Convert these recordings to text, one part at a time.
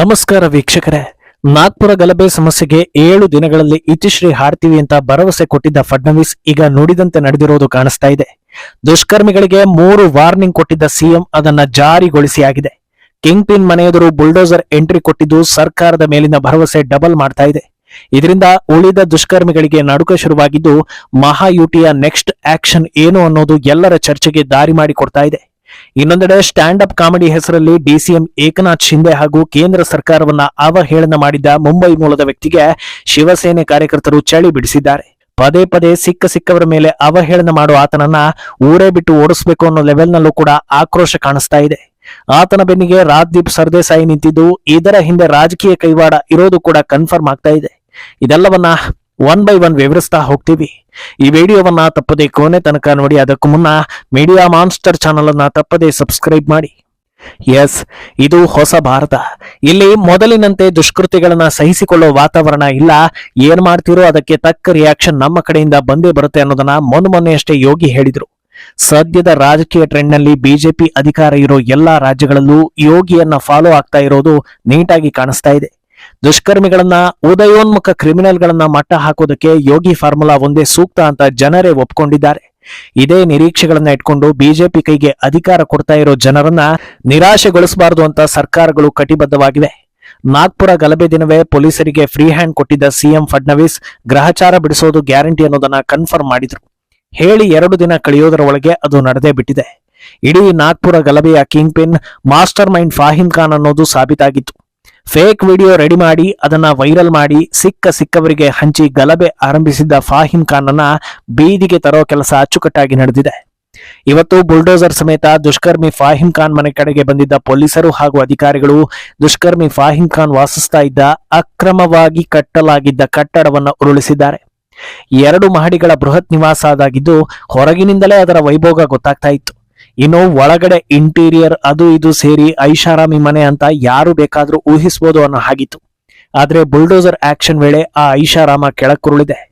ನಮಸ್ಕಾರ ವೀಕ್ಷಕರೇ. ನಾಗ್ಪುರ ಗಲಭೆ ಸಮಸ್ಯೆಗೆ ಏಳು ದಿನಗಳಲ್ಲಿ ಇತಿಶ್ರೀ ಹಾಡ್ತೀವಿ ಅಂತ ಭರವಸೆ ಕೊಟ್ಟಿದ್ದ ಫಡ್ನವೀಸ್ ಈಗ ನುಡಿದಂತೆ ನಡೆದಿರೋದು ಕಾಣಿಸ್ತಾ ಇದೆ. ದುಷ್ಕರ್ಮಿಗಳಿಗೆ ಮೂರು ವಾರ್ನಿಂಗ್ ಕೊಟ್ಟಿದ್ದ ಸಿಎಂ ಅದನ್ನ ಜಾರಿಗೊಳಿಸಿ ಆಗಿದೆ. ಕಿಂಗ್ ಪಿನ್ ಮನೆಯದರು ಬುಲ್ಡೋಸರ್ ಎಂಟ್ರಿ ಕೊಟ್ಟಿದ್ದು ಸರ್ಕಾರದ ಮೇಲಿನ ಭರವಸೆ ಡಬಲ್ ಮಾಡ್ತಾ ಇದೆ. ಇದರಿಂದ ಉಳಿದ ದುಷ್ಕರ್ಮಿಗಳಿಗೆ ನಡುಕ ಶುರುವಾಗಿದ್ದು ಮಹಾಯುಟಿಯ ನೆಕ್ಸ್ಟ್ ಆಕ್ಷನ್ ಏನು ಅನ್ನೋದು ಎಲ್ಲರ ಚರ್ಚೆಗೆ ದಾರಿ ಮಾಡಿಕೊಡ್ತಾ ಇದೆ. ಇನ್ನೊಂದೆಡೆ ಸ್ಟ್ಯಾಂಡ್ ಅಪ್ ಕಾಮಿಡಿ ಹೆಸರಲ್ಲಿ ಡಿಸಿಎಂ ಏಕನಾಥ್ ಶಿಂದೆ ಹಾಗೂ ಕೇಂದ್ರ ಸರ್ಕಾರವನ್ನ ಅವಹೇಳನ ಮಾಡಿದ್ದ ಮುಂಬೈ ಮೂಲದ ವ್ಯಕ್ತಿಗೆ ಶಿವಸೇನೆ ಕಾರ್ಯಕರ್ತರು ಚಳಿ ಬಿಡಿಸಿದ್ದಾರೆ. ಪದೇ ಪದೇ ಸಿಕ್ಕ ಸಿಕ್ಕವರ ಮೇಲೆ ಅವಹೇಳನ ಮಾಡುವ ಆತನನ್ನ ಊರೇ ಬಿಟ್ಟು ಓಡಿಸಬೇಕು ಅನ್ನೋ ಲೆವೆಲ್ನಲ್ಲೂ ಕೂಡ ಆಕ್ರೋಶ ಕಾಣಿಸ್ತಾ ಇದೆ. ಆತನ ಬೆನ್ನಿಗೆ ರಾಜ್ದೀಪ್ ಸರ್ದೇಸಾಯಿ ನಿಂತಿದ್ದು, ಇದರ ಹಿಂದೆ ರಾಜಕೀಯ ಕೈವಾಡ ಇರೋದು ಕೂಡ ಕನ್ಫರ್ಮ್ ಆಗ್ತಾ ಇದೆ. ಇದೆಲ್ಲವನ್ನ ಒನ್ ಬೈ ಒನ್ ವಿವರಿಸ್ತಾ ಹೋಗ್ತೀವಿ. ಈ ವಿಡಿಯೋವನ್ನ ತಪ್ಪದೆ ಕೊನೆ ತನಕ ನೋಡಿ, ಅದಕ್ಕೂ ಮುನ್ನ ಮೀಡಿಯಾ ಮಾನ್ಸ್ಟರ್ ಚಾನಲ್ ಅನ್ನ ತಪ್ಪದೆ ಸಬ್ಸ್ಕ್ರೈಬ್ ಮಾಡಿ. ಎಸ್ ಇದು ಹೊಸ ಭಾರತ. ಇಲ್ಲಿ ಮೊದಲಿನಂತೆ ದುಷ್ಕೃತಿಗಳನ್ನ ಸಹಿಸಿಕೊಳ್ಳೋ ವಾತಾವರಣ ಇಲ್ಲ. ಏನ್ ಮಾಡ್ತಿರೋ ಅದಕ್ಕೆ ತಕ್ಕ ರಿಯಾಕ್ಷನ್ ನಮ್ಮ ಕಡೆಯಿಂದ ಬಂದೇ ಬರುತ್ತೆ ಅನ್ನೋದನ್ನ ಮೊನ್ನೆ ಮೊನ್ನೆಯಷ್ಟೇ ಯೋಗಿ ಹೇಳಿದ್ರು. ಸದ್ಯದ ರಾಜಕೀಯ ಟ್ರೆಂಡ್ನಲ್ಲಿ ಬಿಜೆಪಿ ಅಧಿಕಾರ ಇರೋ ಎಲ್ಲಾ ರಾಜ್ಯಗಳಲ್ಲೂ ಯೋಗಿಯನ್ನ ಫಾಲೋ ಆಗ್ತಾ ಇರೋದು ನೀಟಾಗಿ ಕಾಣಿಸ್ತಾ ಇದೆ. ದುಷ್ಕರ್ಮಿಗಳನ್ನ, ಉದಯೋನ್ಮುಖ ಕ್ರಿಮಿನಲ್ಗಳನ್ನ ಮಟ್ಟ ಹಾಕೋದಕ್ಕೆ ಯೋಗಿ ಫಾರ್ಮುಲಾ ಒಂದೇ ಸೂಕ್ತ ಅಂತ ಜನರೇ ಒಪ್ಕೊಂಡಿದ್ದಾರೆ. ಇದೇ ನಿರೀಕ್ಷೆಗಳನ್ನ ಇಟ್ಕೊಂಡು ಬಿಜೆಪಿ ಕೈಗೆ ಅಧಿಕಾರ ಕೊಡ್ತಾ ಇರೋ ಜನರನ್ನ ನಿರಾಶೆಗೊಳಿಸಬಾರದು ಅಂತ ಸರ್ಕಾರಗಳು ಕಟಿಬದ್ಧವಾಗಿವೆ. ನಾಗ್ಪುರ ಗಲಭೆ ದಿನವೇ ಪೊಲೀಸರಿಗೆ ಫ್ರೀ ಹ್ಯಾಂಡ್ ಕೊಟ್ಟಿದ್ದ ಸಿಎಂ ಫಡ್ನವೀಸ್ ಗ್ರಹಚಾರ ಬಿಡಿಸೋದು ಗ್ಯಾರಂಟಿ ಅನ್ನೋದನ್ನ ಕನ್ಫರ್ಮ್ ಮಾಡಿದ್ರು. ಹೇಳಿ ಎರಡು ದಿನ ಕಳೆಯೋದರ ಒಳಗೆ ಅದು ನಡೆದೇ ಬಿಟ್ಟಿದೆ. ಇಡೀ ನಾಗ್ಪುರ ಗಲಭೆಯ kingpin mastermind Fahim Khan ಅನ್ನೋದು ಸಾಬೀತಾಗಿತ್ತು. ಫೇಕ್ ವಿಡಿಯೋ ರೆಡಿ ಮಾಡಿ, ಅದನ್ನ ವೈರಲ್ ಮಾಡಿ, ಸಿಕ್ಕ ಸಿಕ್ಕವರಿಗೆ ಹಂಚಿ ಗಲಭೆ ಆರಂಭಿಸಿದ್ದ ಫಾಹಿಮ್ ಖಾನ್ ಅನ್ನ ಬೀದಿಗೆ ತರೋ ಕೆಲಸ ಅಚ್ಚುಕಟ್ಟಾಗಿ ನಡೆದಿದೆ. ಇವತ್ತು ಬುಲ್ಡೋಸರ್ ಸಮೇತ ದುಷ್ಕರ್ಮಿ ಫಾಹಿಂ ಖಾನ್ ಮನೆ ಕಡೆಗೆ ಬಂದಿದ್ದ ಪೊಲೀಸರು ಹಾಗೂ ಅಧಿಕಾರಿಗಳು ದುಷ್ಕರ್ಮಿ ಫಾಹಿಂ ಖಾನ್ ವಾಸಿಸ್ತಾ ಇದ್ದ ಅಕ್ರಮವಾಗಿ ಕಟ್ಟಲಾಗಿದ್ದ ಕಟ್ಟಡವನ್ನು ಉರುಳಿಸಿದ್ದಾರೆ. ಎರಡು ಮಹಡಿಗಳ ಬೃಹತ್ ನಿವಾಸ ಅದಾಗಿದ್ದು ಹೊರಗಿನಿಂದಲೇ ಅದರ ವೈಭೋಗ ಗೊತ್ತಾಗ್ತಾ ಇತ್ತು. ಇನ್ನು ಒಳಗಡೆ ಇಂಟೀರಿಯರ್ ಅದು ಇದು ಸೇರಿ ಐಷಾರಾಮಿ ಮನೆ ಅಂತ ಯಾರು ಬೇಕಾದ್ರೂ ಊಹಿಸಬಹುದು ಅನ್ನೋ ಹಾಗಿತ್ತು. ಆದ್ರೆ ಬುಲ್ಡೋಸರ್ ಆಕ್ಷನ್ ವೇಳೆ ಆ ಐಷಾರಾಮ ಕೆಳಕುರುಳಿದೆ.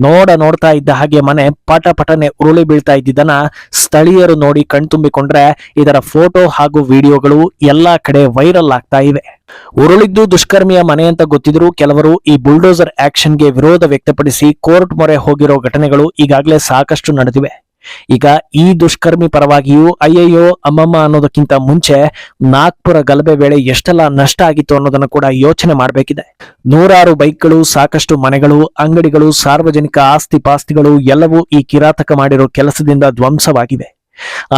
ನೋಡ ನೋಡ್ತಾ ಇದ್ದ ಹಾಗೆ ಮನೆ ಪಟ ಪಟನೆ ಉರುಳಿ ಬೀಳ್ತಾ ಇದ್ದಿದ್ದನ್ನ ಸ್ಥಳೀಯರು ನೋಡಿ ಕಣ್ತುಂಬಿಕೊಂಡ್ರೆ ಇದರ ಫೋಟೋ ಹಾಗೂ ವಿಡಿಯೋಗಳು ಎಲ್ಲಾ ಕಡೆ ವೈರಲ್ ಆಗ್ತಾ ಇವೆ. ಉರುಳಿದ್ದು ದುಷ್ಕರ್ಮಿಯ ಮನೆ ಅಂತ ಗೊತ್ತಿದ್ರು ಕೆಲವರು ಈ ಬುಲ್ಡೋಸರ್ ಆಕ್ಷನ್ಗೆ ವಿರೋಧ ವ್ಯಕ್ತಪಡಿಸಿ ಕೋರ್ಟ್ ಮೊರೆ ಹೋಗಿರೋ ಘಟನೆಗಳು ಈಗಾಗಲೇ ಸಾಕಷ್ಟು ನಡೆದಿವೆ. ಈಗ ಈ ದುಷ್ಕರ್ಮಿ ಪರವಾಗಿಯೂ ಅಯ್ಯಯ್ಯೋ, ಅಮ್ಮಮ್ಮ ಅನ್ನೋದಕ್ಕಿಂತ ಮುಂಚೆ ನಾಗ್ಪುರ ಗಲಭೆ ವೇಳೆ ಎಷ್ಟೆಲ್ಲ ನಷ್ಟ ಆಗಿತ್ತು ಅನ್ನೋದನ್ನ ಕೂಡ ಯೋಚನೆ ಮಾಡಬೇಕಿದೆ. ನೂರಾರು ಬೈಕ್ಗಳು, ಸಾಕಷ್ಟು ಮನೆಗಳು, ಅಂಗಡಿಗಳು, ಸಾರ್ವಜನಿಕ ಆಸ್ತಿ ಪಾಸ್ತಿಗಳು ಎಲ್ಲವೂ ಈ ಕಿರಾತಕ ಮಾಡಿರೋ ಕೆಲಸದಿಂದ ಧ್ವಂಸವಾಗಿವೆ.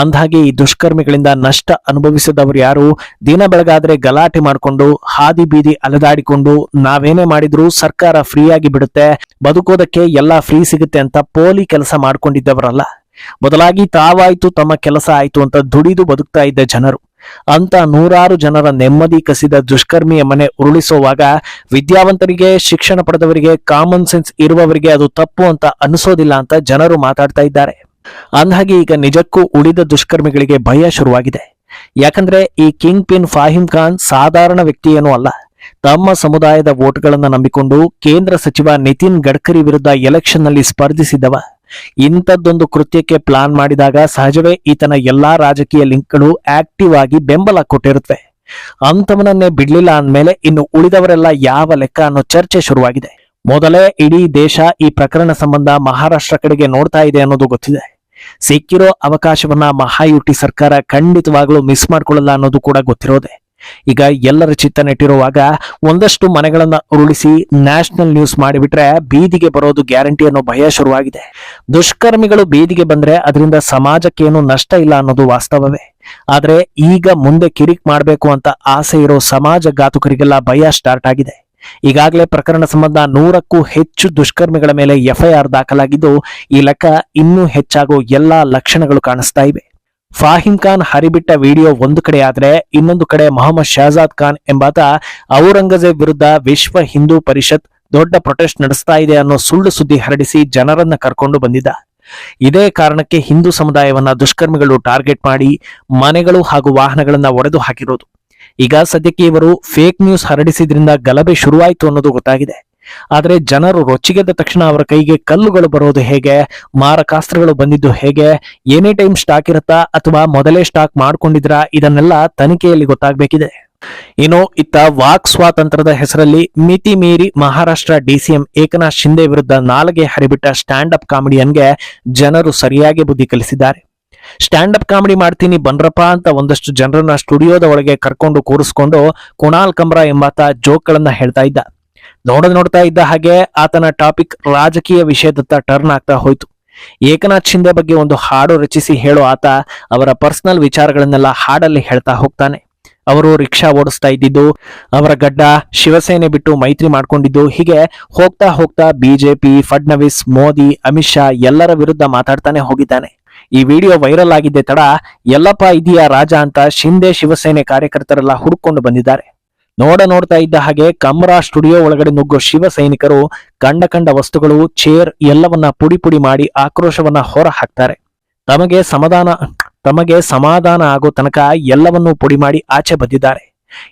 ಅಂದ್ಹಾಗೆ ಈ ದುಷ್ಕರ್ಮಿಗಳಿಂದ ನಷ್ಟ ಅನುಭವಿಸಿದವರು ಯಾರು? ದಿನ ಬೆಳಗಾದ್ರೆ ಗಲಾಟೆ ಮಾಡಿಕೊಂಡು, ಹಾದಿ ಬೀದಿ ಅಲೆದಾಡಿಕೊಂಡು ನಾವೇನೇ ಮಾಡಿದ್ರು ಸರ್ಕಾರ ಫ್ರೀಯಾಗಿ ಬಿಡುತ್ತೆ, ಬದುಕೋದಕ್ಕೆ ಎಲ್ಲಾ ಫ್ರೀ ಸಿಗುತ್ತೆ ಅಂತ ಪೋಲಿ ಕೆಲಸ ಮಾಡ್ಕೊಂಡಿದ್ದವರಲ್ಲ. ಬದಲಾಗಿ ತಾವಾಯ್ತು, ತಮ್ಮ ಕೆಲಸ ಆಯ್ತು ಅಂತ ದುಡಿದು ಬದುಕ್ತಾ ಇದ್ದ ಜನರು. ಅಂತ ನೂರಾರು ಜನರ ನೆಮ್ಮದಿ ಕಸಿದ ದುಷ್ಕರ್ಮಿಯ ಮನೆ ಉರುಳಿಸುವಾಗ ವಿದ್ಯಾವಂತರಿಗೆ, ಶಿಕ್ಷಣ ಪಡೆದವರಿಗೆ ಕಾಮನ್ ಸೆನ್ಸ್ ಇರುವವರಿಗೆ ಅದು ತಪ್ಪು ಅಂತ ಅನಿಸೋದಿಲ್ಲ ಅಂತ ಜನರು ಮಾತಾಡ್ತಾ ಇದ್ದಾರೆ. ಅಂದಹಾಗೆ ಈಗ ನಿಜಕ್ಕೂ ಉಳಿದ ದುಷ್ಕರ್ಮಿಗಳಿಗೆ ಭಯ ಶುರುವಾಗಿದೆ. ಯಾಕಂದ್ರೆ ಈ ಕಿಂಗ್ ಪಿನ್ ಫಾಹಿಂ ಖಾನ್ ಸಾಧಾರಣ ವ್ಯಕ್ತಿಯೇನೂ ಅಲ್ಲ. ತಮ್ಮ ಸಮುದಾಯದ ವೋಟ್ಗಳನ್ನ ನಂಬಿಕೊಂಡು ಕೇಂದ್ರ ಸಚಿವ ನಿತಿನ್ ಗಡ್ಕರಿ ವಿರುದ್ಧ ಎಲೆಕ್ಷನ್ನಲ್ಲಿ ಸ್ಪರ್ಧಿಸಿದವ ಇಂಥದ್ದೊಂದು ಕೃತ್ಯಕ್ಕೆ ಪ್ಲಾನ್ ಮಾಡಿದಾಗ ಸಹಜವೇ ಈತನ ಎಲ್ಲಾ ರಾಜಕೀಯ ಲಿಂಕ್ಗಳು ಆಕ್ಟಿವ್ ಆಗಿ ಬೆಂಬಲ ಕೊಟ್ಟಿರುತ್ತವೆ. ಅಂತವನನ್ನೇ ಬಿಡ್ಲಿಲ್ಲ ಅಂದ್ಮೇಲೆ ಇನ್ನು ಉಳಿದವರೆಲ್ಲ ಯಾವ ಲೆಕ್ಕ ಅನ್ನೋ ಚರ್ಚೆ ಶುರುವಾಗಿದೆ. ಮೊದಲೇ ಇಡೀ ದೇಶ ಈ ಪ್ರಕರಣ ಸಂಬಂಧ ಮಹಾರಾಷ್ಟ್ರ ಕಡೆಗೆ ನೋಡ್ತಾ ಇದೆ ಅನ್ನೋದು ಗೊತ್ತಿದೆ. ಸಿಕ್ಕಿರೋ ಅವಕಾಶವನ್ನ ಮಹಾಯುಟಿ ಸರ್ಕಾರ ಖಂಡಿತವಾಗ್ಲೂ ಮಿಸ್ ಮಾಡ್ಕೊಳ್ಳಲ್ಲ ಅನ್ನೋದು ಕೂಡ ಗೊತ್ತಿರೋದೆ. ಈಗ ಎಲ್ಲರ ಚಿತ್ತ ನೆಟ್ಟಿರುವಾಗ ಒಂದಷ್ಟು ಮನೆಗಳನ್ನ ಉರುಳಿಸಿ ನ್ಯಾಷನಲ್ ನ್ಯೂಸ್ ಮಾಡಿಬಿಟ್ರೆ ಬೀದಿಗೆ ಬರೋದು ಗ್ಯಾರಂಟಿ ಅನ್ನೋ ಭಯ ಶುರುವಾಗಿದೆ. ದುಷ್ಕರ್ಮಿಗಳು ಬೀದಿಗೆ ಬಂದ್ರೆ ಅದರಿಂದ ಸಮಾಜಕ್ಕೇನು ನಷ್ಟ ಇಲ್ಲ ಅನ್ನೋದು ವಾಸ್ತವವೇ. ಆದ್ರೆ ಈಗ ಮುಂದೆ ಕಿರಿಕ್ ಮಾಡಬೇಕು ಅಂತ ಆಸೆ ಇರೋ ಸಮಾಜ ಘಾತುಕರಿಗೆಲ್ಲ ಭಯ ಸ್ಟಾರ್ಟ್ ಆಗಿದೆ. ಈಗಾಗಲೇ ಪ್ರಕರಣ ಸಂಬಂಧ ನೂರಕ್ಕೂ ಹೆಚ್ಚು ದುಷ್ಕರ್ಮಿಗಳ ಮೇಲೆ ಎಫ್ಐಆರ್ ದಾಖಲಾಗಿದ್ದು, ಈ ಲೆಕ್ಕ ಇನ್ನೂ ಹೆಚ್ಚಾಗೋ ಎಲ್ಲಾ ಲಕ್ಷಣಗಳು ಕಾಣಿಸ್ತಾ ಇವೆ. ಫಾಹಿಮ್ ಖಾನ್ ಹರಿಬಿಟ್ಟ ವಿಡಿಯೋ ಒಂದು ಕಡೆ ಆದರೆ ಇನ್ನೊಂದು ಕಡೆ ಮೊಹಮ್ಮದ್ ಶಹಜಾದ್ ಖಾನ್ ಎಂಬಾತ ಔರಂಗಜೇಬ್ ವಿರುದ್ಧ ವಿಶ್ವ ಹಿಂದೂ ಪರಿಷತ್ ದೊಡ್ಡ ಪ್ರೊಟೆಸ್ಟ್ ನಡೆಸ್ತಾ ಇದೆ ಅನ್ನೋ ಸುಳ್ಳು ಸುದ್ದಿ ಹರಡಿಸಿ ಜನರನ್ನ ಕರ್ಕೊಂಡು ಬಂದಿದ್ದ. ಇದೇ ಕಾರಣಕ್ಕೆ ಹಿಂದೂ ಸಮುದಾಯವನ್ನ ದುಷ್ಕರ್ಮಿಗಳು ಟಾರ್ಗೆಟ್ ಮಾಡಿ ಮನೆಗಳು ಹಾಗೂ ವಾಹನಗಳನ್ನ ಒಡೆದು ಹಾಕಿರೋದು. ಈಗ ಸದ್ಯಕ್ಕೆ ಇವರು ಫೇಕ್ ನ್ಯೂಸ್ ಹರಡಿಸಿದ್ರಿಂದ ಗಲಭೆ ಶುರುವಾಯಿತು ಅನ್ನೋದು ಗೊತ್ತಾಗಿದೆ. ಆದ್ರೆ ಜನರು ರೊಚ್ಚಿಗೆದ್ದ ತಕ್ಷಣ ಅವರ ಕೈಗೆ ಕಲ್ಲುಗಳು ಬರೋದು ಹೇಗೆ? ಮಾರಕಾಸ್ತ್ರಗಳು ಬಂದಿದ್ದು ಹೇಗೆ? ಎನಿ ಟೈಮ್ ಸ್ಟಾಕ್ ಇರುತ್ತಾ ಅಥವಾ ಮೊದಲೇ ಸ್ಟಾಕ್ ಮಾಡ್ಕೊಂಡಿದ್ರಾ ಇದನ್ನೆಲ್ಲ ತನಿಖೆಯಲ್ಲಿ ಗೊತ್ತಾಗಬೇಕಿದೆ. ಇನ್ನು ಇತ್ತ ವಾಕ್ ಸ್ವಾತಂತ್ರ್ಯದ ಹೆಸರಲ್ಲಿ ಮಿತಿ ಮೀರಿ ಮಹಾರಾಷ್ಟ್ರ ಡಿಸಿಎಂ ಏಕನಾಥ್ ಶಿಂದೆ ವಿರುದ್ಧ ನಾಲಗೆ ಹರಿಬಿಟ್ಟ ಸ್ಟ್ಯಾಂಡ್ ಅಪ್ ಕಾಮಿಡಿಯನ್ಗೆ ಜನರು ಸರಿಯಾಗಿ ಬುದ್ಧಿ ಕಲಿಸಿದ್ದಾರೆ. ಸ್ಟ್ಯಾಂಡ್ ಅಪ್ ಕಾಮಿಡಿ ಮಾಡ್ತೀನಿ ಬನ್ರಪ್ಪ ಅಂತ ಒಂದಷ್ಟು ಜನರನ್ನ ಸ್ಟುಡಿಯೋದ ಒಳಗೆ ಕರ್ಕೊಂಡು ಕೂರಿಸ್ಕೊಂಡು ಕುಣಾಲ್ ಕಮ್ರಾ ಎಂಬಾತ ಜೋಕ್ಗಳನ್ನ ಹೇಳ್ತಾ ಇದ್ದ. ನೋಡದ್ ನೋಡ್ತಾ ಇದ್ದ ಹಾಗೆ ಆತನ ಟಾಪಿಕ್ ರಾಜಕೀಯ ವಿಷಯದತ್ತ ಟರ್ನ್ ಆಗ್ತಾ ಹೋಯ್ತು. ಏಕನಾಥ್ ಶಿಂದೆ ಬಗ್ಗೆ ಒಂದು ಹಾಡು ರಚಿಸಿ ಹೇಳೋ ಆತ ಅವರ ಪರ್ಸನಲ್ ವಿಚಾರಗಳನ್ನೆಲ್ಲ ಹಾಡಲ್ಲಿ ಹೇಳ್ತಾ ಹೋಗ್ತಾನೆ. ಅವರು ರಿಕ್ಷಾ ಓಡಿಸ್ತಾ ಇದ್ದಿದ್ದು, ಅವರ ಗಡ್ಡ ಶಿವಸೇನೆ ಬಿಟ್ಟು ಮೈತ್ರಿ ಮಾಡ್ಕೊಂಡಿದ್ದು, ಹೀಗೆ ಹೋಗ್ತಾ ಹೋಗ್ತಾ ಬಿಜೆಪಿ, ಫಡ್ನವೀಸ್, ಮೋದಿ, ಅಮಿತ್ ಶಾ ಎಲ್ಲರ ವಿರುದ್ಧ ಮಾತಾಡ್ತಾನೆ ಹೋಗಿದ್ದಾನೆ. ಈ ವಿಡಿಯೋ ವೈರಲ್ ಆಗಿದ್ದೆ ತಡ ಎಲ್ಲಪ್ಪ ಇದೆಯಾ ರಾಜ ಅಂತ ಶಿಂದೆ ಶಿವಸೇನೆ ಕಾರ್ಯಕರ್ತರೆಲ್ಲ ಹುಡುಕೊಂಡು ಬಂದಿದ್ದಾರೆ. ನೋಡ ನೋಡ್ತಾ ಇದ್ದ ಹಾಗೆ ಕಮ್ರಾ ಸ್ಟುಡಿಯೋ ಒಳಗಡೆ ನುಗ್ಗೋ ಶಿವ ಸೈನಿಕರು ಕಂಡ ಕಂಡ ವಸ್ತುಗಳು ಚೇರ್ ಎಲ್ಲವನ್ನ ಪುಡಿ ಪುಡಿ ಮಾಡಿ ಆಕ್ರೋಶವನ್ನ ಹೊರ ಹಾಕ್ತಾರೆ. ತಮಗೆ ಸಮಾಧಾನ ತಮಗೆ ಸಮಾಧಾನ ಆಗೋ ತನಕ ಎಲ್ಲವನ್ನೂ ಪುಡಿ ಮಾಡಿ ಆಚೆ ಬಂದಿದ್ದಾರೆ.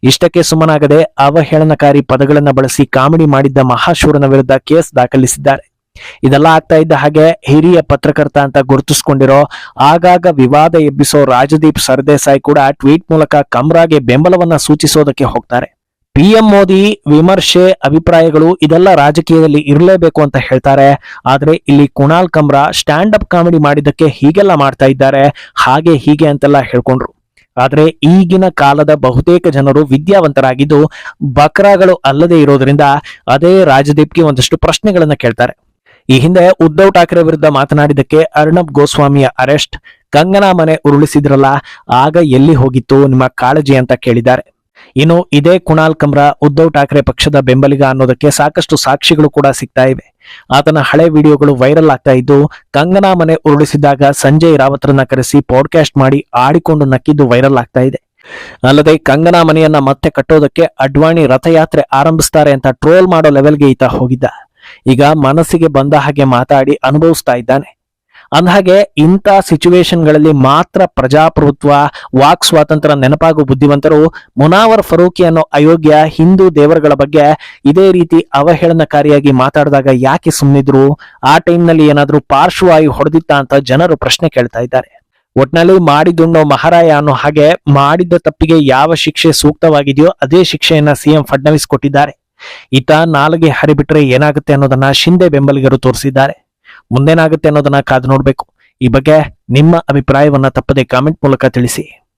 ಇಷ್ಟಕ್ಕೆ ಸುಮ್ಮನಾಗದೆ ಅವಹೇಳನಕಾರಿ ಪದಗಳನ್ನ ಬಳಸಿ ಕಾಮಿಡಿ ಮಾಡಿದ್ದ ಮಹಾಶೂರನ ವಿರುದ್ಧ ಕೇಸ್ ದಾಖಲಿಸಿದ್ದಾರೆ. ಇದೆಲ್ಲ ಆಗ್ತಾ ಇದ್ದ ಹಾಗೆ ಹಿರಿಯ ಪತ್ರಕರ್ತ ಅಂತ ಗುರುತಿಸ್ಕೊಂಡಿರೋ, ಆಗಾಗ ವಿವಾದ ಎಬ್ಬಿಸೋ ರಾಜದೀಪ್ ಸರ್ದೇಸಾಯಿ ಕೂಡ ಟ್ವೀಟ್ ಮೂಲಕ ಕಮ್ರಾಗೆ ಬೆಂಬಲವನ್ನ ಸೂಚಿಸೋದಕ್ಕೆ ಹೋಗ್ತಾರೆ. ಪಿಎಂ ಮೋದಿ ವಿಮರ್ಶೆ, ಅಭಿಪ್ರಾಯಗಳು ಇದೆಲ್ಲ ರಾಜಕೀಯದಲ್ಲಿ ಇರಲೇಬೇಕು ಅಂತ ಹೇಳ್ತಾರೆ. ಆದ್ರೆ ಇಲ್ಲಿ Kunal Kamra stand up comedy ಮಾಡಿದ್ದಕ್ಕೆ ಹೀಗೆಲ್ಲ ಮಾಡ್ತಾ ಇದ್ದಾರೆ. ಹಾಗೆ ಹೀಗೆ ಅಂತೆಲ್ಲ ಹೇಳ್ಕೊಂಡ್ರು. ಆದ್ರೆ ಈಗಿನ ಕಾಲದ ಬಹುತೇಕ ಜನರು ವಿದ್ಯಾವಂತರಾಗಿದ್ದು, ಬಕ್ರಾಗಳು ಅಲ್ಲದೆ ಇರೋದ್ರಿಂದ ಅದೇ ರಾಜದೀಪ್ಗೆ ಒಂದಷ್ಟು ಪ್ರಶ್ನೆಗಳನ್ನ ಕೇಳ್ತಾರೆ. ಈ ಹಿಂದೆ ಉದ್ಧವ್ ಠಾಕ್ರೆ ವಿರುದ್ಧ ಮಾತನಾಡಿದ್ದಕ್ಕೆ ಅರ್ಣಬ್ ಗೋಸ್ವಾಮಿಯ ಅರೆಸ್ಟ್. ಕಂಗನಾ ಮನೆ ಉರುಳಿಸಿದ್ರಲ್ಲ, ಆಗ ಎಲ್ಲಿ ಹೋಗಿತ್ತು ನಿಮ್ಮ ಕಾಳಜಿ ಅಂತ ಕೇಳಿದ್ದಾರೆ. ಇನ್ನು ಇದೇ ಕುಣಾಲ್ ಕಮ್ರಾ, ಉದ್ಧವ್ ಠಾಕ್ರೆ ಪಕ್ಷದ ಬೆಂಬಲಿಗ ಅನ್ನೋದಕ್ಕೆ ಸಾಕಷ್ಟು ಸಾಕ್ಷಿಗಳು ಕೂಡ ಸಿಗ್ತಾ ಇವೆ. ಆತನ ಹಳೆ ವಿಡಿಯೋಗಳು ವೈರಲ್ ಆಗ್ತಾ ಇದ್ದು, ಕಂಗನಾ ಮನೆ ಉರುಳಿಸಿದಾಗ ಸಂಜಯ್ ರಾವತ್ರನ್ನ ಕರೆಸಿ ಪಾಡ್ಕಾಸ್ಟ್ ಮಾಡಿ ಆಡಿಕೊಂಡು ನಕ್ಕಿದ್ದು ವೈರಲ್ ಆಗ್ತಾ ಇದೆ. ಅಲ್ಲದೆ ಕಂಗನಾ ಮನೆಯನ್ನ ಮತ್ತೆ ಕಟ್ಟೋದಕ್ಕೆ ಅಡ್ವಾಣಿ ರಥಯಾತ್ರೆ ಆರಂಭಿಸ್ತಾರೆ ಅಂತ ಟ್ರೋಲ್ ಮಾಡೋ ಲೆವೆಲ್ಗೆ ಈತ ಹೋಗಿದ್ದ. ಈಗ ಮನಸ್ಸಿಗೆ ಬಂದ ಹಾಗೆ ಮಾತಾಡಿ ಅನುಭವಿಸ್ತಾ ಇದ್ದಾನೆ. ಅಂದಹಾಗೆ ಇಂಥ ಸಿಚುವೇಶನ್ಗಳಲ್ಲಿ ಮಾತ್ರ ಪ್ರಜಾಪ್ರಭುತ್ವ, ವಾಕ್ ಸ್ವಾತಂತ್ರ್ಯ ನೆನಪಾಗುವ ಬುದ್ಧಿವಂತರು ಮುನಾವರ್ ಫರೂಕಿ ಅನ್ನೋ ಅಯೋಗ್ಯ ಹಿಂದೂ ದೇವರುಗಳ ಬಗ್ಗೆ ಇದೇ ರೀತಿ ಅವಹೇಳನಕಾರಿಯಾಗಿ ಮಾತಾಡಿದಾಗ ಯಾಕೆ ಸುಮ್ಮನಿದ್ರು ಆ ಟೈಮ್ನಲ್ಲಿ ಏನಾದರೂ ಪಾರ್ಶ್ವವಾಯು ಹೊಡೆದಿತ್ತ ಅಂತ ಜನರು ಪ್ರಶ್ನೆ ಕೇಳ್ತಾ ಇದ್ದಾರೆ. ಒಟ್ನಲ್ಲಿ ಮಾಡಿದುಣ್ಣೋ ಮಹಾರಾಯ ಅನ್ನೋ ಹಾಗೆ ಮಾಡಿದ ತಪ್ಪಿಗೆ ಯಾವ ಶಿಕ್ಷೆ ಸೂಕ್ತವಾಗಿದೆಯೋ ಅದೇ ಶಿಕ್ಷೆಯನ್ನ ಸಿಎಂ ಫಡ್ನವೀಸ್ ಕೊಟ್ಟಿದ್ದಾರೆ. ಈತ ನಾಲಿಗೆ ಹರಿಬಿಟ್ರೆ ಏನಾಗುತ್ತೆ ಅನ್ನೋದನ್ನ ಶಿಂದೆ ಬೆಂಬಲಿಗರು ತೋರಿಸಿದ್ದಾರೆ. ಮುಂದೇನಾಗುತ್ತೆ ಅನ್ನೋದನ್ನ ಕಾದು ನೋಡಬೇಕು. ಈ ಬಗ್ಗೆ ನಿಮ್ಮ ಅಭಿಪ್ರಾಯವನ್ನ ತಪ್ಪದೆ ಕಾಮೆಂಟ್ ಮೂಲಕ ತಿಳಿಸಿ.